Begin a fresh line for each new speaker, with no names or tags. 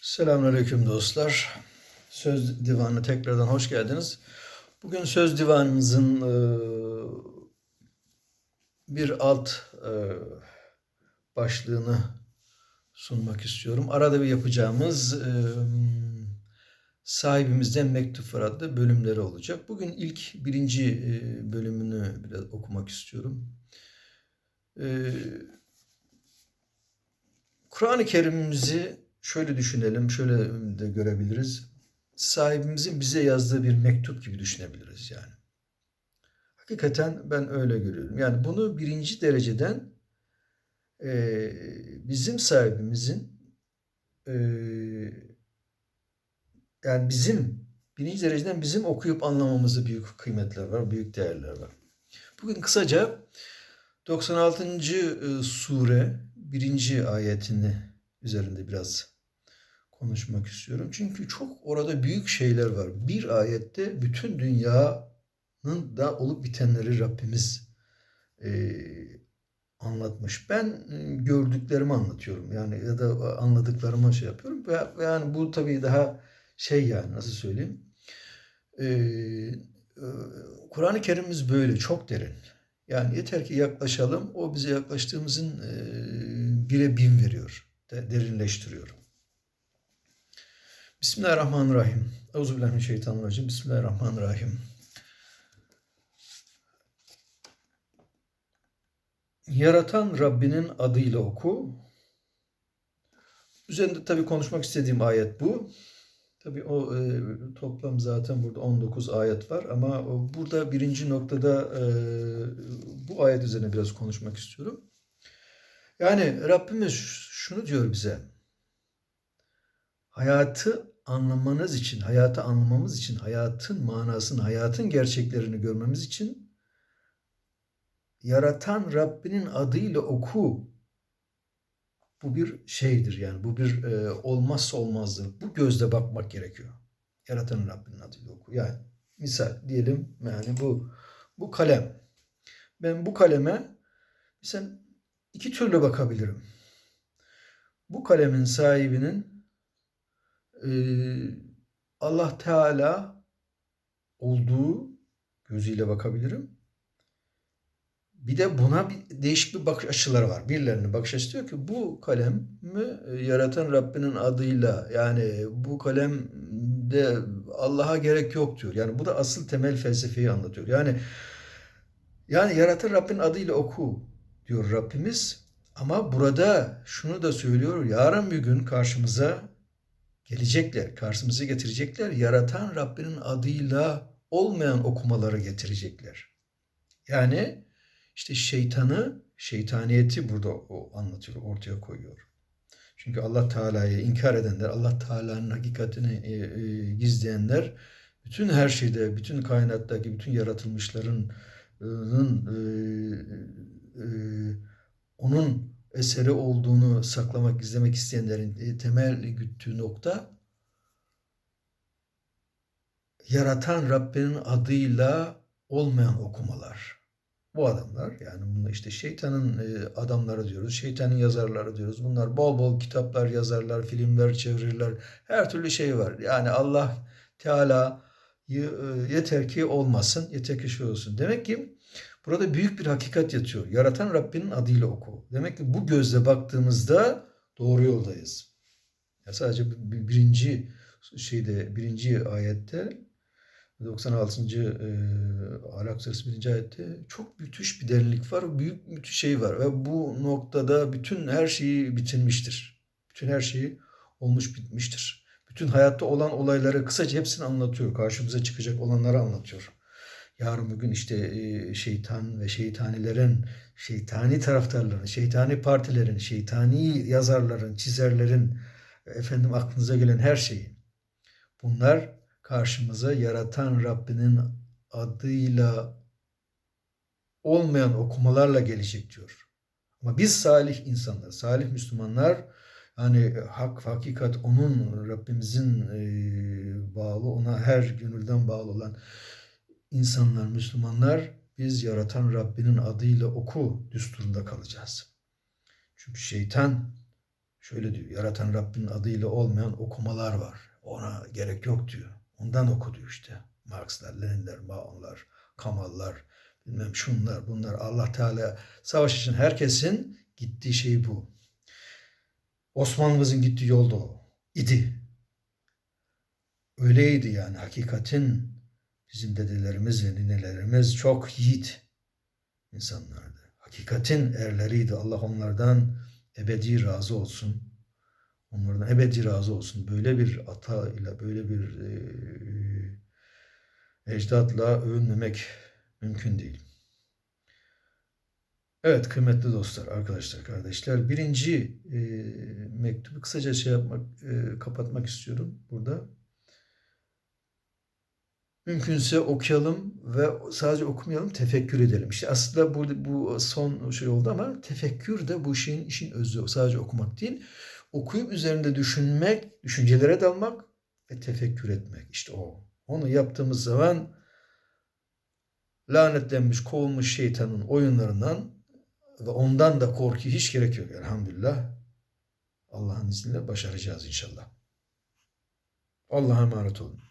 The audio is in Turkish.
Selamünaleyküm dostlar. Söz Divanı tekrardan hoş geldiniz. Bugün Söz Divanımızın e, bir alt e, başlığını sunmak istiyorum. Arada bir yapacağımız e, sahibimizden mektup var adlı bölümleri olacak. Bugün ilk birinci bölümünü biraz okumak istiyorum. Kur'an-ı Kerim'imizi şöyle düşünelim, şöyle de görebiliriz. Sahibimizin bize yazdığı bir mektup gibi düşünebiliriz yani. Hakikaten ben öyle görüyorum. Yani bunu birinci dereceden e, bizim sahibimizin e, yani bizim birinci dereceden bizim okuyup anlamamızda büyük kıymetler var, büyük değerler var. Bugün kısaca 96. e, sure birinci ayetini üzerinde biraz konuşmak istiyorum. Çünkü çok orada büyük şeyler var. Bir ayette bütün dünyanın da olup bitenleri Rabbimiz e, anlatmış. Ben e, gördüklerimi anlatıyorum. Yani ya da anladıklarımı şey yapıyorum. Yani bu tabii daha şey yani nasıl söyleyeyim? E, e, Kur'an-ı Kerim'imiz böyle çok derin. Yani yeter ki yaklaşalım. O bize yaklaştığımızın e, bire bin veriyor. De, derinleştiriyor. Bismillahirrahmanirrahim. Euzubillahimineşşeytanirracim. Bismillahirrahmanirrahim. Yaratan Rabbinin adıyla oku. Üzerinde tabii konuşmak istediğim ayet bu. Tabii o e, toplam zaten burada 19 ayet var ama burada birinci noktada e, bu ayet üzerine biraz konuşmak istiyorum. Yani Rabbimiz şunu diyor bize. Hayatı anlamanız için, hayatı anlamamız için, hayatın manasını, hayatın gerçeklerini görmemiz için yaratan Rabbinin adıyla oku. Bu bir şeydir yani. Bu bir e, olmazsa olmazdır. Bu gözle bakmak gerekiyor. Yaratan Rabbinin adıyla oku. Yani misal diyelim yani bu bu kalem. Ben bu kaleme mesela iki türlü bakabilirim. Bu kalemin sahibinin e, Allah Teala olduğu gözüyle bakabilirim. Bir de buna bir değişik bir bakış açıları var. Birilerinin bakış açısı diyor ki bu kalemi yaratan Rabbinin adıyla yani bu kalemde Allah'a gerek yok diyor. Yani bu da asıl temel felsefeyi anlatıyor. Yani yani yaratan Rabbin adıyla oku diyor Rabbimiz. Ama burada şunu da söylüyor. Yarın bir gün karşımıza gelecekler, karşımıza getirecekler. Yaratan Rabbinin adıyla olmayan okumaları getirecekler. Yani işte şeytanı, şeytaniyeti burada o anlatıyor, ortaya koyuyor. Çünkü Allah Teala'yı inkar edenler, Allah Teala'nın hakikatini e, e, gizleyenler, bütün her şeyde, bütün kainattaki bütün yaratılmışların e, e, onun eseri olduğunu saklamak, gizlemek isteyenlerin temel güttüğü nokta yaratan Rabbinin adıyla olmayan okumalar. Bu adamlar yani bunlar işte şeytanın adamları diyoruz, şeytanın yazarları diyoruz. Bunlar bol bol kitaplar yazarlar, filmler çevirirler. Her türlü şey var. Yani Allah Teala yeter ki olmasın, yeter ki şey olsun. Demek ki Burada büyük bir hakikat yatıyor. Yaratan Rabbinin adıyla oku. Demek ki bu gözle baktığımızda doğru yoldayız. Ya sadece birinci şeyde birinci ayette 96. E, Ahlak Suresi 1. ayette çok müthiş bir derinlik var. Büyük müthiş şey var. Ve bu noktada bütün her şeyi bitirmiştir. Bütün her şeyi olmuş bitmiştir. Bütün hayatta olan olayları kısaca hepsini anlatıyor. Karşımıza çıkacak olanları anlatıyor yarın bugün işte şeytan ve şeytanilerin, şeytani taraftarların, şeytani partilerin, şeytani yazarların, çizerlerin, efendim aklınıza gelen her şeyi. Bunlar karşımıza yaratan Rabbinin adıyla olmayan okumalarla gelecek diyor. Ama biz salih insanlar, salih Müslümanlar yani hak, hakikat onun Rabbimizin e, bağlı, ona her gönülden bağlı olan insanlar, Müslümanlar biz yaratan Rabbinin adıyla oku düsturunda kalacağız. Çünkü şeytan Şöyle diyor. Yaratan Rabbin adıyla olmayan okumalar var. Ona gerek yok diyor. Ondan oku diyor işte. Marx'lar, Leninler, Mao'lar, Kamal'lar, bilmem şunlar, bunlar. Allah Teala savaş için herkesin gittiği şey bu. Osmanlımızın gittiği yolda o. idi. Öyleydi yani hakikatin bizim dedelerimiz ve ninelerimiz çok yiğit insanlardı. Hakikatin erleriydi. Allah onlardan ebedi razı olsun. Onlardan ebedi razı olsun. Böyle bir ata ile böyle bir e, ecdatla övünmemek mümkün değil. Evet kıymetli dostlar, arkadaşlar, kardeşler. Birinci e, mektubu kısaca şey yapmak, e, kapatmak istiyorum burada. Mümkünse okuyalım ve sadece okumayalım, tefekkür edelim. İşte aslında burada bu son şey oldu ama tefekkür de bu şeyin işin özü. Sadece okumak değil, okuyup üzerinde düşünmek, düşüncelere dalmak ve tefekkür etmek. İşte o. Onu yaptığımız zaman lanetlenmiş, kovulmuş şeytanın oyunlarından ve ondan da korku hiç gerek yok. Elhamdülillah. Allah'ın izniyle başaracağız inşallah. Allah'a emanet olun.